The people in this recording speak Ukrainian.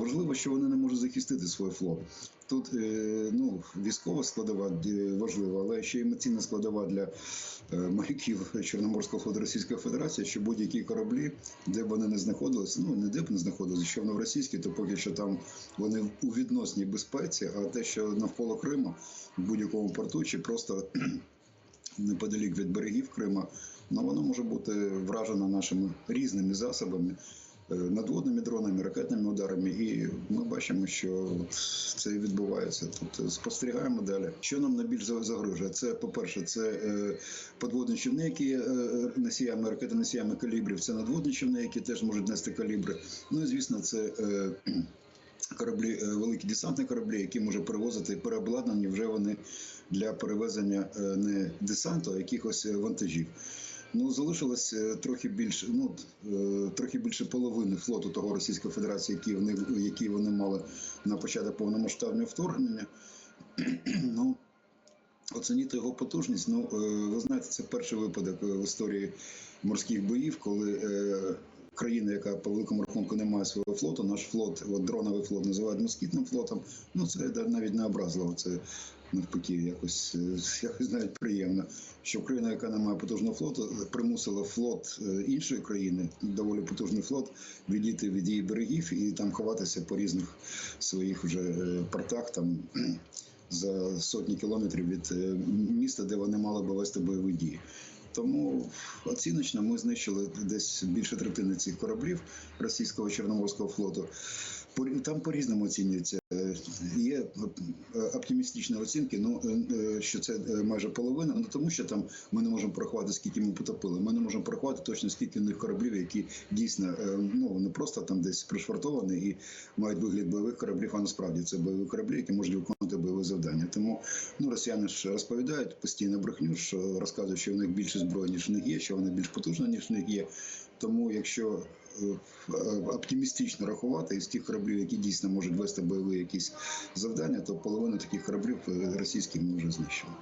Важливо, що вони не можуть захистити свій флот. Тут е, ну, військова складова е, важлива, але ще емоційна складова для е, моряків Чорноморського флоту Російської Федерації, що будь-які кораблі, де б вони не знаходилися, ну не де б не знаходилися, що в російській, то поки що там вони у відносній безпеці, а те, що навколо Криму, в будь-якому порту, чи просто неподалік від берегів Крима, ну воно може бути вражено нашими різними засобами. Е, Надводними дронами, ракетними ударами, і ми бачимо, що це відбувається. Тут спостерігаємо далі. Що нам найбільш за- загрожує? Це, по-перше, це е, подводні човни, які е, носіями, калібрів. Це надводні човни, які теж можуть нести калібри. Ну і звісно, це кораблі, великі десантні кораблі, які може перевозити переобладнані вже вони для перевезення не десанту, а якихось вантажів. Ну, залишилось е, трохи більше, ну е, трохи більше половини флоту того Російської Федерації, які вони, які вони мали на початок повномасштабного вторгнення. ну, оцінити його потужність. Ну, е, ви знаєте, це перший випадок в історії морських боїв, коли країна, яка по великому рахунку не має свого флоту, наш флот, от дроновий флот, називають москітним флотом. Ну, це навіть не образливо. Це навпаки, якось, е, якось навіть приємно, що країна, яка не має потужного флоту, примусила флот е, іншої країни, доволі потужний флот, відійти від її берегів і там ховатися по різних своїх вже е, портах там. За сотні кілометрів від міста, де вони мали би вести бойові дії. Тому оціночно ми знищили десь більше третини цих кораблів російського чорноморського флоту. По- Там по-різному оцінюється. Е, Є е, оптимістичні оцінки, ну е, що це майже половина. Ну тому що там ми не можемо порахувати, скільки ми потопили. Ми не можемо порахувати точно скільки в них кораблів, які дійсно ну не просто там десь пришвартовані і мають вигляд бойових кораблів, а насправді це бойові кораблі, які можуть виконувати бойове завдання. Тому ну росіяни ж розповідають постійно брехню, що розказують, що в них більше зброї, ніж в них є, що вони більш потужні, ніж в них є. Тому якщо оптимістично рахувати із тих кораблів, які дійсно можуть вести бойові якісь завдання, то половину таких кораблів російські російських ми вже знищили.